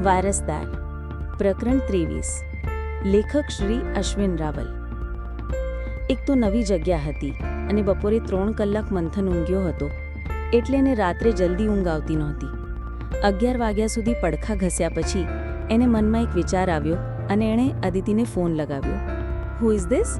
વારસદાર. પ્રકરણ ત્રેવીસ. લેખક શ્રી અશ્વિન રાવલ. એક તો નવી જગ્યા હતી અને બપોરે ત્રણ કલાક મંથન ઊંઘ્યો હતો, એટલે એને રાત્રે જલ્દી ઊંઘ આવતી નહોતી. અગિયાર વાગ્યા સુધી પડખા ઘસ્યા પછી એને મનમાં એક વિચાર આવ્યો અને એણે અદિતિને ફોન લગાવ્યો. હુ ઇઝ ધીસ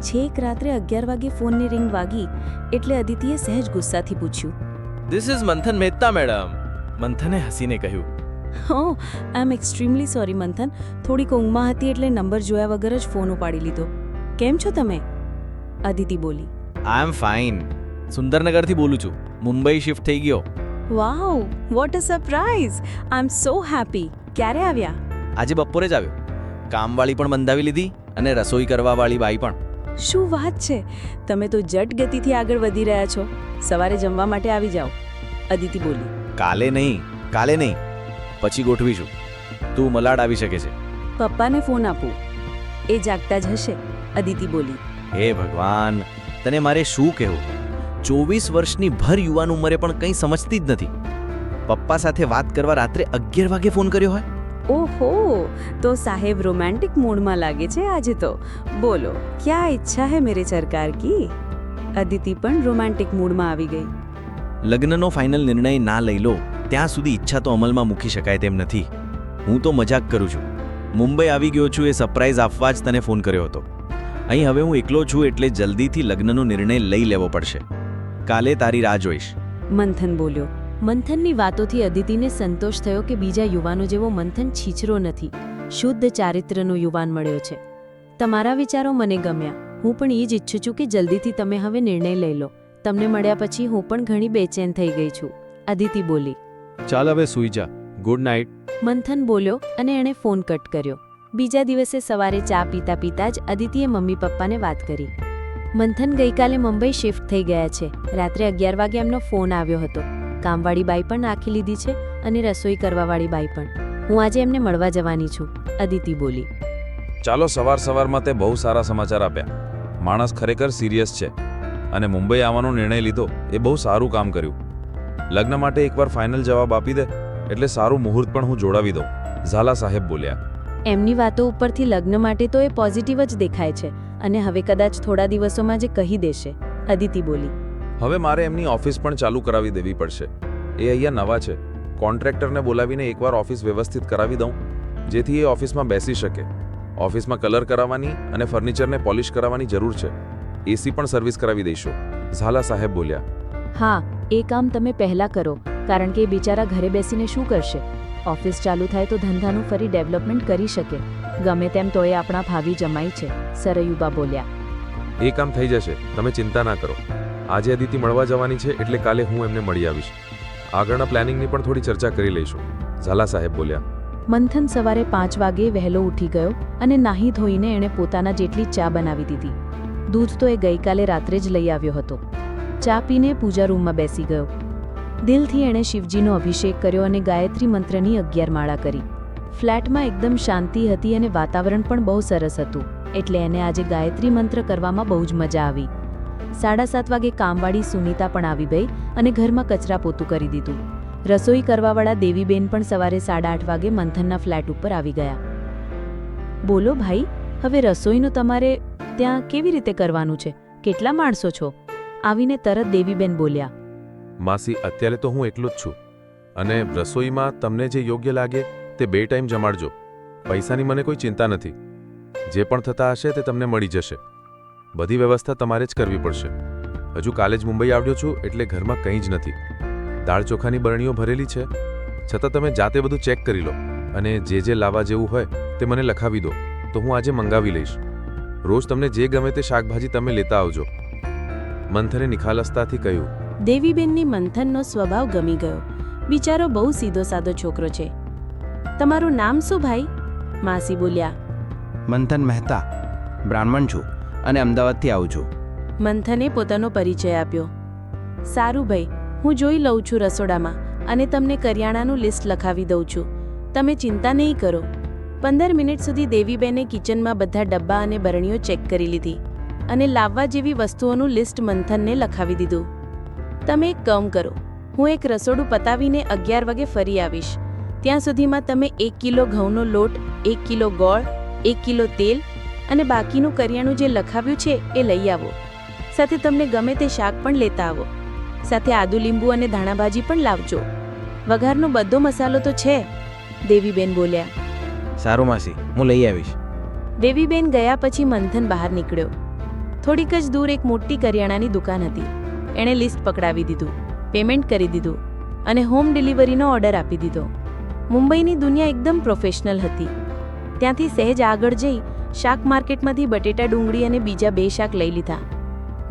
છેક રાત્રે અગિયાર વાગે ફોનની રિંગ વાગી એટલે અદિતિએ સહેજ ગુસ્સાથી પૂછ્યું. ધીસ ઇઝ મંથન મહેતા, મેડમ. મંથને હસીને કહ્યું. હો આઈ એમ એક્સ્ટ્રીમલી સોરી મંથન. થોડીક ઊંઘમાં હતી એટલે નંબર જોયા વગર જ ફોન ઉપાડી લીધો. કેમ છો તમે? અદિતિ બોલી. આઈ એમ ફાઇન સુંદરનગરથી બોલું છું. મુંબઈ શિફ્ટ થઈ ગયો. Wow what a surprise I am so happy ક્યારે આવ્યા? આજે બપોરે જ આવ્યો. કામવાળી પણ બંધાવી લીધી અને રસોઈ કરવાવાળી બાઈ પણ. શું વાત છે? તમે તો જટ ગતિથી આગળ વધી રહ્યા છો. સવારે જમવા માટે આવી જાઓ. અદિતિ બોલી. કાલે નહીં કાલે નહીં. પછી ગોઠવીશું. તું મલાડ આવી શકે છે. પપ્પાને ફોન આપું. એ જાગતા જ હશે અદિતિ બોલી. હે ભગવાન તને મારે શું કહેવું? ચોવીસ વર્ષની ભર યુવાન ઉંમરે પણ કંઈ સમજતી જ નથી. પપ્પા સાથે વાત કરવા રાત્રે અગિયાર વાગે ફોન કર્યો હોય? ઓહો તો સાહેબ રોમેન્ટિક મૂડમાં લાગે છે આજે તો. બોલો ક્યાં ઈચ્છા હે મેરે સરકાર કી? અદિતિ પણ રોમેન્ટિક મૂડમાં આવી ગઈ. લગ્નનો ફાઇનલ નિર્ણય ના લઈ લો. ત્યાં સુધી ઈચ્છા તો અમલમાં મૂકી શકાય તેમ નથી. હું તો મજાક કરું છું. મુંબઈ આવી ગયો છું એ સરપ્રાઈઝ આપવા જ તને ફોન કર્યો હતો. અહીં હવે હું એકલો છું એટલે જલ્દીથી લગ્નનો નિર્ણય લઈ લેવો પડશે. કાલે તારી રાહ જોઈશ. મંથન બોલ્યો. મંથનની વાતોથી અદિતિને સંતોષ થયો કે બીજા યુવાનો જેવો મંથન છીછરો નથી. શુદ્ધ ચારિત્રનો યુવાન મળ્યો છે. તમારા વિચારો મને ગમ્યા. હું પણ એ જ ઈચ્છું છું કે જલ્દીથી તમે હવે નિર્ણય લઈ લો. તમને મળ્યા પછી હું પણ ઘણી બેચેન થઈ ગઈ છું. અદિતિ બોલી. ચાલ હવે સૂઈ જા. ગુડ નાઇટ મંથન બોલ્યો અને એણે ફોન કટ કર્યો. બીજા દિવસે સવારે ચા પીતા પીતા જ અદિતિએ મમ્મી પપ્પાને વાત કરી. મંથન ગઈકાલે મુંબઈ શિફ્ટ થઈ ગયા છે. રાત્રે અગિયાર વાગે એમનો ફોન આવ્યો હતો. કામવાળી બાઈ પણ નાખી લીધી છે અને રસોઈ કરવાવાળી બાઈ પણ. હું આજે એમને મળવા જવાની છું અદિતિ બોલી. ચાલો સવાર સવારમાં તે બહુ સારા સમાચાર આપ્યા. માણસ ખરેખર સિરિયસ છે. અને મુંબઈ આવવાનો નિર્ણય લીધો એ બહુ સારું કામ કર્યું. લગ્ન માટે એકવાર ફાઇનલ જવાબ આપી દે એટલે સારું મુહૂર્ત પણ હું જોડાવી દઉં. ઝાલા સાહેબ બોલ્યા. એમની વાતો ઉપરથી લગ્ન માટે તો એ પોઝિટિવ જ દેખાય છે અને હવે કદાચ થોડા દિવસોમાં જે કહી દેશે અદિતિ બોલી. હવે મારે એમની ઓફિસ પણ ચાલુ કરાવી દેવી પડશે. એ અહીંયા નવા છે. કોન્ટ્રાક્ટરને બોલાવીને એકવાર ઓફિસ વ્યવસ્થિત કરાવી દઉં જેથી એ ઓફિસમાં બેસી શકે. ઓફિસમાં કલર કરાવવાની અને ફર્નિચરને પોલિશ કરાવવાની જરૂર છે. એસી પણ સર્વિસ કરાવી દઈશું. ઝાલા સાહેબ બોલ્યા. હા એ કામ તમે પહેલાં કરો કારણ કે બિચારા ઘરે બેસીને શું કરશે? ઓફિસ ચાલુ થાય તો ધંધાનું ફરી ડેવલપમેન્ટ કરી શકે. ગમે તેમ તો એ આપણા ભાવિ જમાઈ છે સરયુબા બોલ્યા. એ કામ થઈ જશે તમે ચિંતા ના કરો. આજે અદિતિ મળવા જવાની છે એટલે કાલે હું એમને મળી આવીશ. આગળના પ્લાનિંગની પણ થોડી ચર્ચા કરી લઈશું ઝાલા સાહેબ બોલ્યા. મંથન સવારે પાંચ વાગે વહેલો ઉઠી ગયો અને નાહી ધોઈને એણે પોતાના જેટલી ચા બનાવી દીધી. દૂધ તો એ ગઈકાલે રાત્રે જ લઈ આવ્યો હતો. ચા પીને પૂજા રૂમમાં બેસી ગયો. દિલથી એણે શિવજીનો અભિષેક કર્યો અને ગાયત્રી મંત્રની અગિયાર માળા કરી. ફ્લેટમાં એકદમ શાંતિ હતી અને વાતાવરણ પણ બહુ સરસ હતું, એટલે એને આજે ગાયત્રી મંત્ર કરવામાં બહુ જ મજા આવી. સાડા સાત વાગે કામવાળી સુનીતા પણ આવી ગઈ અને ઘરમાં કચરા પોતું કરી દીધું. રસોઈ કરવાવાળા દેવીબેન પણ સવારે સાડા આઠ વાગે મંથનના ફ્લેટ ઉપર આવી ગયા. બોલો ભાઈ, હવે રસોઈનું તમારે ત્યાં કેવી રીતે કરવાનું છે? કેટલા માણસો છો? આવીને તરત દેવીબેન બોલ્યા, માસી, અત્યારે તો હું એકલો જ છું અને રસોઈમાં તમને જે યોગ્ય લાગે તે બે ટાઈમ જમાડજો. પૈસાની મને કોઈ ચિંતા નથી. જે પણ થતા હશે તે તમને મળી જશે. બધી વ્યવસ્થા તમારે જ કરવી પડશે. હજુ કાલે જ મુંબઈ આવ્યો છું એટલે ઘરમાં કંઈ જ નથી. દાળ ચોખાની બરણીઓ ભરેલી છે. છતાં તમે જાતે બધું ચેક કરી લો અને જે જે લાવવા જેવું હોય તે મને લખાવી દો. તો હું આજે મંગાવી લઈશ. રોજ તમને જે ગમે તે શાકભાજી તમે લેતા આવજો. મંથને નિખાલસતાથી કહ્યું દેવીબેનની મંથનનો સ્વભાવ ગમી ગયો. બિચારો બહુ સીધો સાદો છોકરો છે. તમારું નામ શું ભાઈ? માસી બોલ્યા મંથન મહેતા બ્રાહ્મણ છું અને અમદાવાદથી આવું છું. મંથને પોતાનો પરિચય આપ્યો સારું ભાઈ હું જોઈ લઉં છું રસોડામાં અને તમને કરિયાણાનું લિસ્ટ લખાવી દઉં છું. તમે ચિંતા નહીં કરો. પંદર મિનિટ સુધી દેવીબેને કિચનમાં બધા ડબ્બા અને બરણીઓ ચેક કરી લીધી. અને લાવવા જેવી વસ્તુઓનું લિસ્ટ મંથનને લખાવી દીધું. તમે એક કામ કરો હું એક રસોડું પતાવીને અગિયાર વાગે ફરી આવીશ. ત્યાં સુધીમાં તમે એક કિલો ઘઉંનો લોટ એક કિલો ગોળ એક કિલો તેલ અને બાકીનું કરિયાણું જે લખાવ્યું છે એ લઈ આવો. સાથે તમને ગમે તે શાક પણ લેતા આવો. સાથે આદુ લીંબુ અને ધાણાભાજી પણ લાવજો. વઘારનો બધો મસાલો તો છે દેવીબેન બોલ્યા. સારું માસી હું લઈ આવીશ. દેવીબેન ગયા પછી મંથન બહાર નીકળ્યો. થોડીક જ દૂર એક મોટી કરિયાણાની દુકાન હતી. એણે લિસ્ટ પકડાવી દીધું, પેમેન્ટ કરી દીધું અને હોમ ડિલિવરીનો ઓર્ડર આપી દીધો. મુંબઈની દુનિયા એકદમ પ્રોફેશનલ હતી. ત્યાંથી સહેજ આગળ જઈ શાક માર્કેટમાંથી બટેટા ડુંગળી અને બીજા બે શાક લઈ લીધા.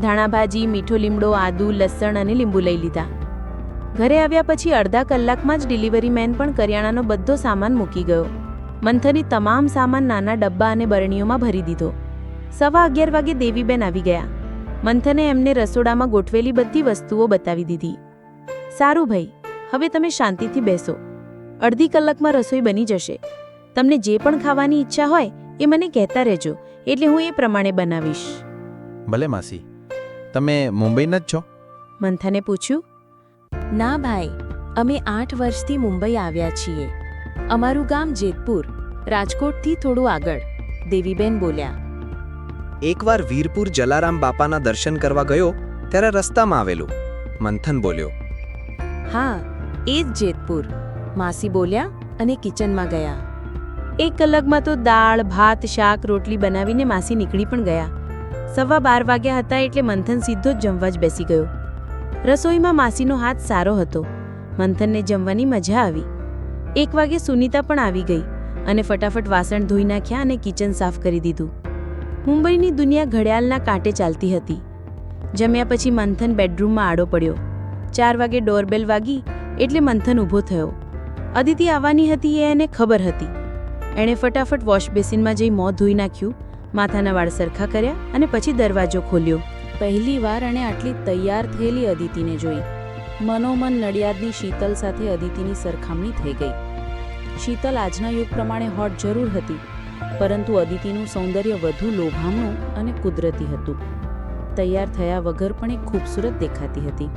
ધાણાભાજી મીઠો લીમડો, આદુ, લસણ અને લીંબુ લઈ લીધા. ઘરે આવ્યા પછી અડધા કલાકમાં જ ડિલિવરી મેન પણ કરિયાણાનો બધો સામાન મૂકી ગયો. મંથની તમામ સામાન નાના ડબ્બા અને બરણીઓમાં ભરી દીધો. સવા અગિયાર વાગે દેવીબેન આવી ગયા. મંથને એમને રસોડામાં ગોઠવેલી બધી વસ્તુઓ બતાવી દીધી. સારું ભાઈ હવે તમે શાંતિથી બેસો. અડધી કલાકમાં રસોઈ બની જશે. તમને જે પણ ખાવાની ઈચ્છા હોય એ મને કહેતા રહેજો એટલે હું એ પ્રમાણે બનાવીશ. ભલે માસી તમે મુંબઈના જ છો? મંથને પૂછ્યું. ના ભાઈ અમે આઠ વર્ષથી મુંબઈ આવ્યા છીએ. અમારું ગામ જેતપુર રાજકોટથી થોડું આગળ દેવીબેન બોલ્યા. એકવાર વીરપુર જલારામ બાપાના દર્શન કરવા ગયો, ત્યારે રસ્તામાં આવેલું. મંથન બોલ્યો, હા, એ જ જેતપુર. માસી બોલ્યા અને કિચનમાં ગયા. એક કલાકમાં તો દાળ, ભાત, શાક, રોટલી બનાવીને માસી નીકળી પણ ગયા. સવા બાર વાગ્યા હતા એટલે મંથન સીધો જ જમવા જ બેસી ગયો. રસોઈમાં માસીનો હાથ સારો હતો. મંથનને જમવાની મજા આવી. એક વાગે સુનીતા પણ આવી ગઈ અને ફટાફટ વાસણ ધોઈ નાખ્યા અને કિચન સાફ કરી દીધું. મુંબઈની દુનિયા ઘડિયાળના કાંટે ચાલતી હતી. જમ્યા પછી મંથન બેડરૂમમાં આડો પડ્યો. ચાર વાગે ડોરબેલ વાગી એટલે મંથન ઊભો થયો. અદિતિ આવવાની હતી એ એને ખબર હતી. એણે ફટાફટ વોશ બેસિનમાં જઈ મોં ધોઈ નાખ્યું, માથાના વાળ સરખા કર્યા અને પછી દરવાજો ખોલ્યો. પહેલી વાર એણે આટલી તૈયાર થયેલી અદિતિને જોઈ. મનોમન નડિયાદની શીતલ સાથે અદિતિની સરખામણી થઈ ગઈ. શીતલ આજના યુગ પ્રમાણે હોટ જરૂર હતી. પરંતુ અદિતિનું સૌંદર્ય વધુ લોભામણું અને કુદરતી હતું. તૈયાર થયા વગર પણ એ ખૂબસૂરત દેખાતી હતી.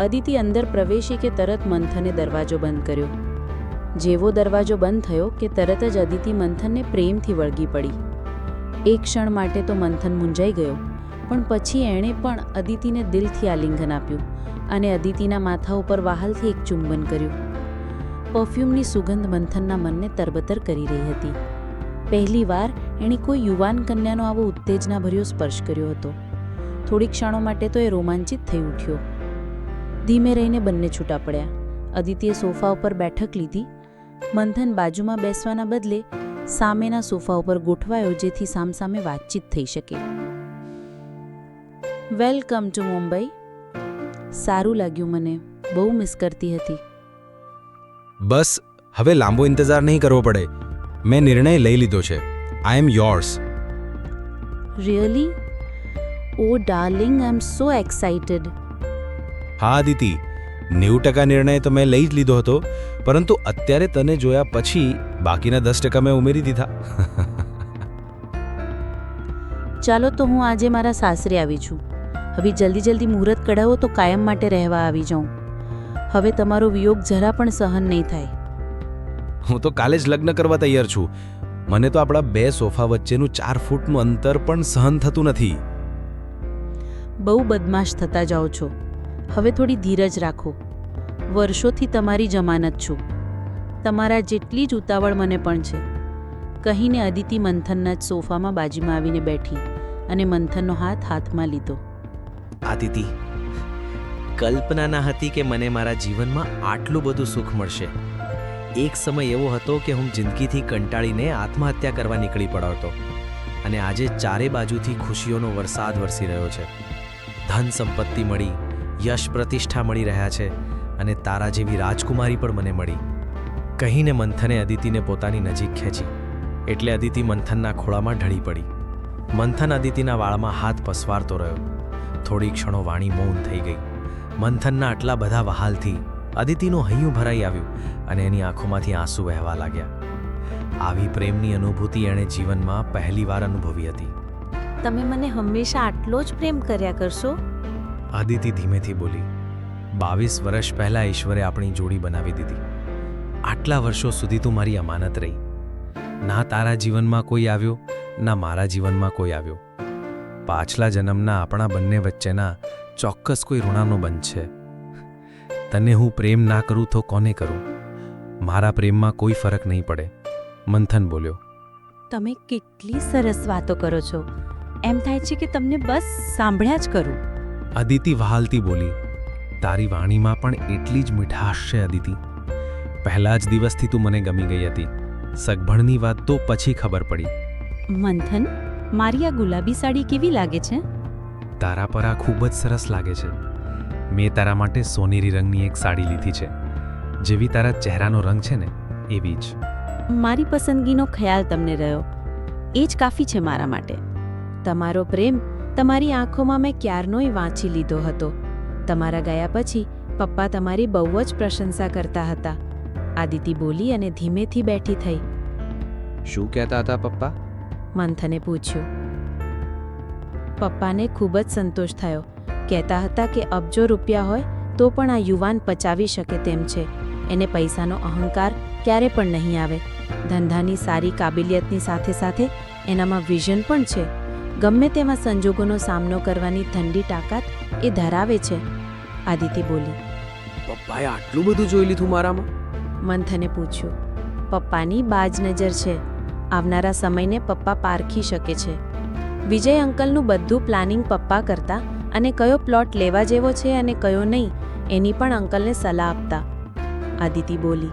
અદિતિ અંદર પ્રવેશી કે તરત મંથને દરવાજો બંધ કર્યો. જેવો દરવાજો બંધ થયો કે તરત જ અદિતિ મંથનને પ્રેમથી વળગી પડી. એક ક્ષણ માટે તો મંથન મૂંઝાઈ ગયો, પણ પછી એણે પણ અદિતિને દિલથી આલિંગન આપ્યું અને અદિતિના માથા ઉપર વહાલથી એક ચુંબન કર્યું. પરફ્યુમની સુગંધ મંથનના મનને તરબતર કરી રહી હતી. પહેલીવાર એણે કોઈ યુવાન કન્યાનો આવો ઉત્તેજનાભર્યો સ્પર્શ કર્યો હતો. થોડી ક્ષણો માટે તો એ રોમાંચિત થઈ ઉઠ્યો. ધીમે રહીને બંને છૂટા પડ્યા. અદિતિએ સોફા ઉપર બેઠક લીધી. મંથન બાજુમાં બેસવાના બદલે સામેના સોફા ઉપર ગોઠવાયો જેથી સામસામે વાતચીત થઈ શકે. Welcome to Mumbai. સારું લાગ્યું મને. બહુ મિસ કરતી હતી. બસ, હવે લાંબો ઇંતજાર નહીં કરવો પડે. મેં નિર્ણય લઈ લીધો છે. I am yours really oh darling I am so excited હા આદિતિ નેવું ટકા નિર્ણય તો મેં લઈ જ લીધો હતો પરંતુ અત્યારે તને જોયા પછી બાકીના દસ ટકા મેં ઉમેરી દીધા. ચાલો તો હું આજે મારા સાસરે આવી છું. હવે જલ્દી જલ્દી મુહૂર્ત કઢાવો તો કાયમ માટે રહેવા આવી જાઉં. હવે તમારો વિયોગ જરા પણ સહન નહીં થાય. હું તો કાલે જ લગ્ન કરવા તૈયાર છું. મને તો આપણા બે સોફા વચ્ચેનું ચાર ફૂટનું અંતર પણ સહન થતું નથી. બહુ બદમાશ થતા જાઓ છો. હવે થોડી ધીરજ રાખો. વર્ષોથી તમારી જમાનત છું. તમારા જેટલી જ ઉતાવળ મને પણ છે. કહીને અદિતિ મંથનના જ સોફામાં બાજીમાં આવીને બેઠી અને મંથનનો હાથ હાથમાં લીધો. આદિતિ કલ્પના ના હતી કે મને મારા જીવનમાં આટલું બધું સુખ મળશે. એક સમય એવો હતો કે હું જિંદગીથી કંટાળીને આત્મહત્યા કરવા નીકળી પડ્યો હતો. અને આજે ચારે બાજુથી ખુશીઓનો વરસાદ વરસી રહ્યો છે. ધન સંપત્તિ મળી, યશ પ્રતિષ્ઠા મળી રહ્યા છે અને તારા જેવી રાજકુમારી પણ મને મળી. કહીને મંથને અદિતિને પોતાની નજીક ખેંચી. એટલે અદિતિ મંથનના ખોળામાં ઢળી પડી. મંથન અદિતિના વાળમાં હાથ પસવારતો રહ્યો. થોડી ક્ષણો વાણી મૌન થઈ ગઈ. મંથનના આટલા બધા વહાલથી અદિતિનું હૈયું ભરાઈ આવ્યું અને એની આંખોમાંથી આંસુ વહેવા લાગ્યા. આવી પ્રેમની અનુભૂતિ એણે જીવનમાં પહેલીવાર અનુભવી હતી. તમે મને હંમેશા આટલો જ પ્રેમ કર્યા કરશો? આદિતિ ધીમેથી બોલી બાવીસ વર્ષ પહેલા ઈશ્વરે આપણી જોડી બનાવી દીધી. આટલા વર્ષો સુધી તું મારી અમાનત રહી. ના તારા જીવનમાં કોઈ આવ્યો ના મારા જીવનમાં કોઈ આવ્યો. પાછલા જન્મના આપણા બંને વચ્ચેના ચોક્કસ કોઈ ઋણાનો બંધ છે. તને હું પ્રેમ ના કરું તો કોને કરું? મારા પ્રેમમાં કોઈ ફરક નહીં પડે. મંથન બોલ્યો. તમે કેટલી સરસ વાતો કરો છો. એમ થાય છે કે તમને બસ સાંભળ્યા જ કરું. અદિતિ વહાલતી બોલી. તારી વાણીમાં પણ એટલી જ મીઠાશ છે અદિતિ. પહેલા જ દિવસથી તું મને ગમી ગઈ હતી. સગભણની વાત તો પછી ખબર પડી. મંથન મારી આ ગુલાબી સાડી કેવી લાગે છે? તારા પર આ ખૂબ જ સરસ લાગે છે. મેં તારા માટે સોનેરી રંગની એક સાડી લીધી છે જેવી તારા ચહેરાનો રંગ છે ને એવી જ. મારી પસંદગીનો ખ્યાલ તમને રહ્યો. એ જ કાફી છે મારા માટે. તમારો પ્રેમ તમારી આંખોમાં મેં ક્યારનોય વાંચી લીધો હતો. તમારા ગયા પછી પપ્પા તમારી બહુ જ પ્રશંસા કરતા હતા. આદિતિ બોલી અને ધીમેથી બેઠી થઈ. શું કહેતા હતા પપ્પા? મંથને પૂછ્યું. પપ્પાને ખૂબ જ સંતોષ થયો. કહેતા હતા કે અબજો રૂપિયા હોય તો પણ આ યુવાન પચાવી શકે તેમ છે. એને પૈસાનો અહંકાર ક્યારે પણ નહીં આવે. ધંધાની સારી કાબિલિયતની સાથે સાથે એનામાં વિઝન પણ છે. ગમે તેવા સંજોગોનો સામનો કરવાની ઠંડી તાકાત એ ધરાવે છે. આદિતિ બોલી પપ્પાએ આટલું બધું જોઈ લીધું મારામાં? મંથને પૂછ્યું પપ્પાની બાજ નજર છે. આવનારા સમયને પપ્પા પારખી શકે છે. વિજય અંકલનું બધું પ્લાનિંગ પપ્પા કરતા અને કયો પ્લોટ લેવા જેવો છે અને કયો નહીં એની પણ અંકલને સલાહ આપતા. આદિતિ બોલી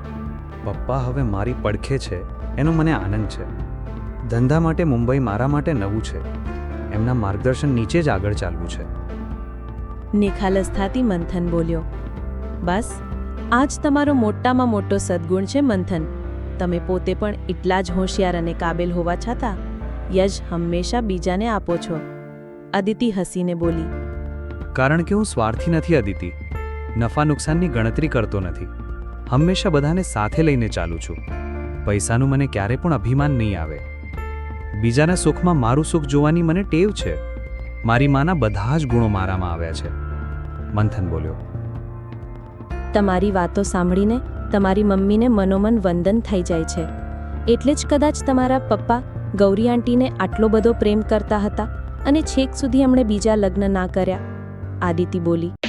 પપ્પા હવે મારી પડખે છે. એનો મને આનંદ છે. ધંધા માટે મુંબઈ મારા માટે નવું છે. એમના માર્ગદર્શન નીચે જ આગળ ચાલવું છે. નિખાલસ થાતી મંથન બોલ્યો બસ આ જ તમારો મોટામાં મોટો સદ્ગુણ છે મંથન. તમે પોતે પણ એટલા જ હોશિયાર અને કાબેલ હોવા છતાં યજ હંમેશા બીજાને આપો છો. અદિતિ હસીને બોલી કારણ કે હું સ્વાર્થી નથી અદિતિ. નફા નુકસાનની ગણતરી કરતો નથી. હંમેશા બધાને સાથે લઈને ચાલું છું. પૈસાનું મને ક્યારે પણ અભિમાન નહીં આવે. બીજાના સુખમાં મારું સુખ જોવાની મને ટેવ છે. મારી માના બધા જ ગુણો મારામાં આવ્યા છે. મંથન બોલ્યો. તમારી વાતો સાંભળીને તમારી મમ્મીને મનોમન વંદન થઈ જાય છે. એટલે જ કદાચ તમારા પપ્પા, ગૌરી આંટીને આટલો બધો પ્રેમ કરતા હતા અને છેક સુધી એમણે બીજા લગ્ન ના કર્યા. આદિતિ બોલી.